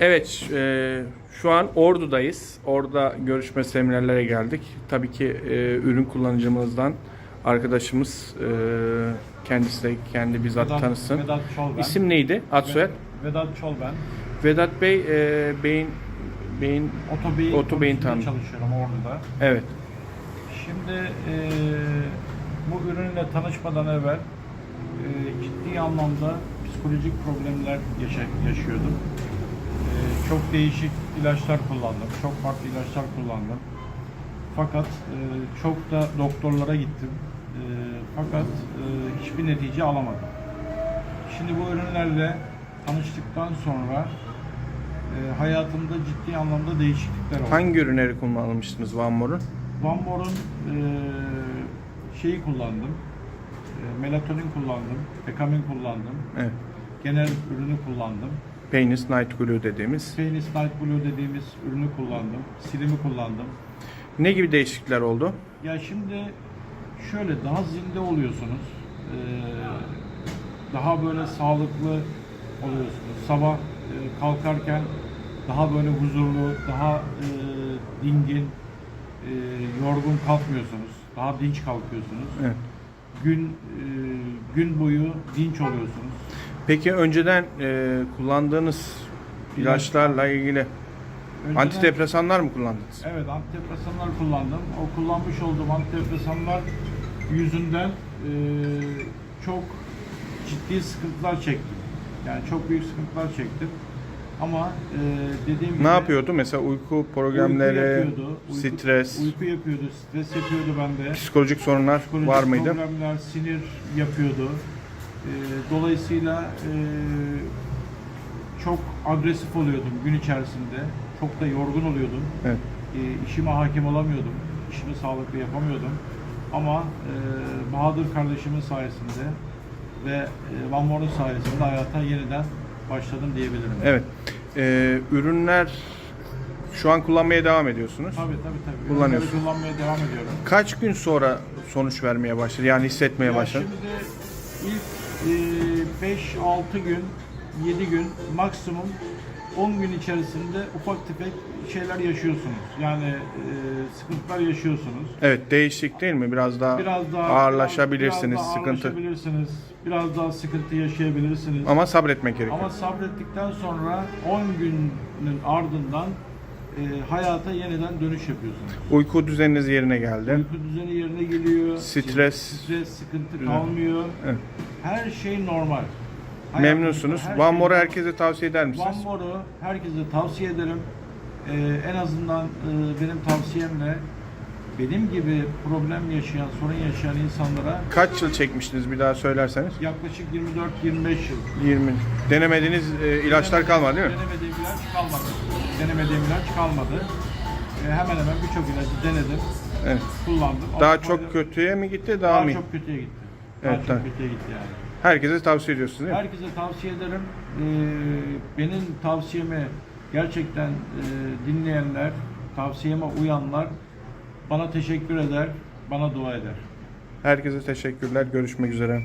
Evet, e, şu an Ordu'dayız. Orada görüşme seminerlere geldik. Tabii ki e, ürün kullanıcımızdan arkadaşımız e, kendisi de kendi bizzat Vedat- tanısın. Vedat Çol ben. İsim neydi? Ad soyad? Vedat Çol ben. Vedat Bey, e, Bey'in Bey'in Otobeyin, Otobeyin tam. çalışıyorum Ordu'da. evet. Şimdi eee, bu ürünle tanışmadan evvel eee, ciddi anlamda psikolojik problemler yaşa- yaşıyordum. Eee, çok değişik ilaçlar kullandım. Çok farklı ilaçlar kullandım. Fakat eee, çok da doktorlara gittim. Eee, fakat eee, hiçbir netice alamadım. Şimdi bu ürünlerle tanıştıktan sonra hayatımda ciddi anlamda değişiklikler oldu. Hangi ürünleri kullanmıştınız Van Moor'un? Van Moor'un eee, şeyi kullandım. Melatonin kullandım. Ekamin kullandım. Evet. Genel ürünü kullandım. Penis Night Glue dediğimiz. Penis Night Blue dediğimiz ürünü kullandım. Silimi kullandım. Ne gibi değişiklikler oldu? Ya şimdi şöyle daha zinde oluyorsunuz. Eee, daha böyle sağlıklı oluyorsunuz. Sabah eee, kalkarken daha böyle huzurlu, daha eee, dingin, eee, yorgun kalkmıyorsunuz. Daha dinç kalkıyorsunuz. Evet. Gün eee, gün boyu dinç oluyorsunuz. Peki önceden e, kullandığınız ilaçlarla ilgili Önceden- antidepresanlar mı kullandınız? Evet antidepresanlar kullandım. O kullanmış olduğum antidepresanlar yüzünden eee, çok ciddi sıkıntılar çektim. Yani çok büyük sıkıntılar çektim. Ama eee, dediğim gibi Ne yapıyordu? Mesela uyku programları, uyku yapıyordu, uyku- stres, uyku yapıyordu, stres yapıyordu bende. psikolojik sorunlar Psikolojik var mıydı? problemler, sinir yapıyordu. Eee, dolayısıyla eee, çok agresif oluyordum gün içerisinde. Çok da yorgun oluyordum. Evet. E, işime hakim olamıyordum. İşimi sağlıklı yapamıyordum. Ama e, Bahadır kardeşimin sayesinde ve e, Van Moor'un sayesinde hayata yeniden başladım diyebilirim. Evet. Ee, ürünler şu an kullanmaya devam ediyorsunuz. Tabii tabii tabii. Kullanıyorsun. Ürünleri kullanmaya devam ediyorum. Kaç gün sonra sonuç vermeye başladı? Yani hissetmeye Ya başladı. şimdi ilk e, 5-6 gün, 7 gün maksimum 10 gün içerisinde ufak tefek şeyler yaşıyorsunuz. Yani e, sıkıntılar yaşıyorsunuz. Evet, değişik değil mi? Biraz daha, biraz daha ağırlaşabilirsiniz, biraz daha sıkıntı. ağırlaşabilirsiniz. Biraz daha sıkıntı yaşayabilirsiniz. Ama sabretmek gerekiyor. Ama sabrettikten sonra 10 günün ardından e, hayata yeniden dönüş yapıyorsunuz. Uyku düzeniniz yerine geldi. Uyku düzeni yerine geliyor. Stres. Stres, sıkıntı kalmıyor. Evet. Her şey normal. Memnunsunuz. Hayatınızda her Van şey normal. herkese tavsiye eder misiniz? Van Moor'u herkese tavsiye ederim. Ee, en azından e, benim tavsiyemle benim gibi problem yaşayan, sorun yaşayan insanlara Kaç yıl çekmiştiniz bir daha söylerseniz? yaklaşık 24-25 yıl 20. Denemediğiniz e, ilaçlar kalmadı değil mi? Denemediğim ilaç kalmadı. Denemediğim ilaç kalmadı. Ee, hemen hemen birçok ilacı denedim, Evet. kullandım. Daha çok kötüye mi gitti, daha, daha mı? iyi? çok kötüye gitti. Daha Evet, çok daha- kötüye gitti yani. Herkese tavsiye ediyorsunuz değil mi? Herkese tavsiye ederim. Ee, benim tavsiyemi gerçekten e, dinleyenler, tavsiyeme uyanlar bana teşekkür eder, bana dua eder. Herkese teşekkürler. Görüşmek üzere.